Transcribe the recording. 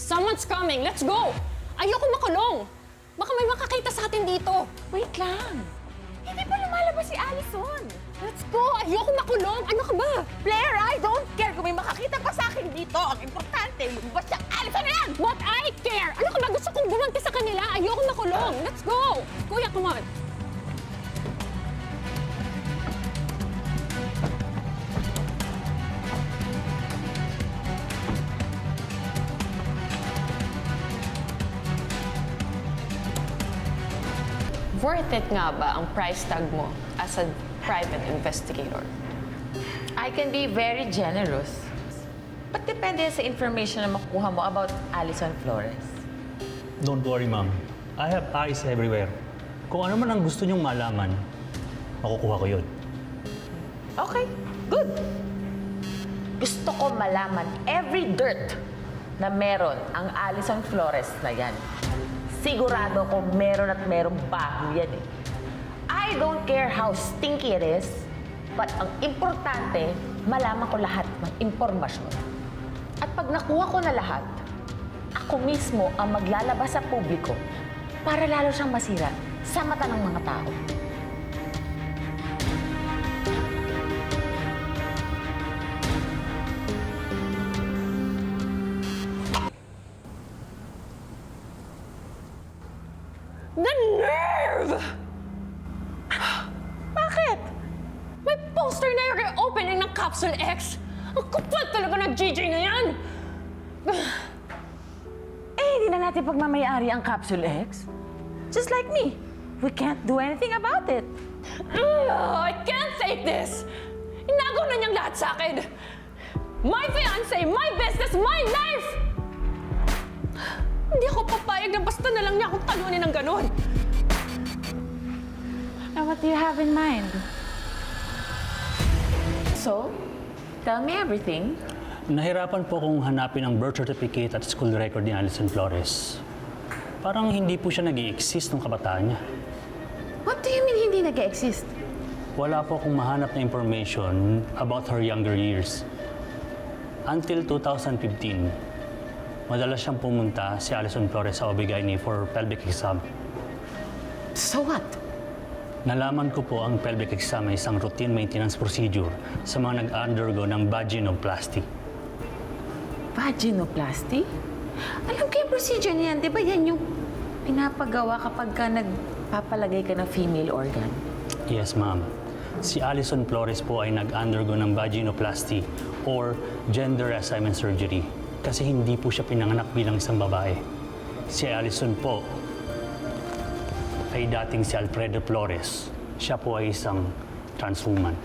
Someone's coming. Let's go. Ayoko makulong. Baka may makakita sa atin dito. Wait lang. Hindi pa lumalabas si Allison. Let's go. Ayoko makulong. Ano ka ba? Blair, I don't care kung may makakita pa sa akin dito. Ang importante, lumabas si Allison na yan! What I care. Ano ka ba? Gusto kong gumanti sa kanila. Ayoko makulong. Let's go. Kuya, come on. Worth it nga ba ang price tag mo as a private investigator? I can be very generous. But depende sa information na makukuha mo about Allison Flores. Don't worry, ma'am. I have eyes everywhere. Kung ano man ang gusto niyong malaman, makukuha ko yun. Okay, good. Gusto ko malaman every dirt na meron ang Allison Flores na yan. Sigurado ko meron at merong baho yan eh. I don't care how stinky it is, but ang importante, malaman ko lahat ng impormasyon. At pag nakuha ko na lahat, ako mismo ang maglalabas sa publiko para lalo siyang masira sa mata ng mga tao. The nerve! Bakit? May poster na yung reopening ng Capsule X. Ang kapal talaga ng GJ na yan. Eh, hindi na natin pagmamayari ang Capsule X. Just like me. We can't do anything about it. Ugh, I can't take this! Inagaw na niyang lahat sa akin! My fiancé, my business, my life! Hindi ako papayag na basta na lang niya akong talunin ng ganun. And what do you have in mind? So, tell me everything. Nahirapan po akong hanapin ang birth certificate at school record ni Alison Flores. Parang hindi po siya nag exist nung kabataan niya. What do you mean hindi nag-exist? Wala po akong mahanap na information about her younger years. Until 2015, madalas siyang pumunta si Alison Flores sa Obigayni for pelvic exam. So what? Nalaman ko po ang pelvic exam ay isang routine maintenance procedure sa mga nag-undergo ng vaginoplasty. Vaginoplasty? Alam ko yung procedure niyan. Di ba yan yung pinapagawa kapag ka nagpapalagay ka ng female organ? Yes, ma'am. Si Alison Flores po ay nag-undergo ng vaginoplasty or gender assignment surgery kasi hindi po siya pinanganak bilang isang babae. Si Alison po ay dating si Alfredo Flores. Siya po ay isang trans woman.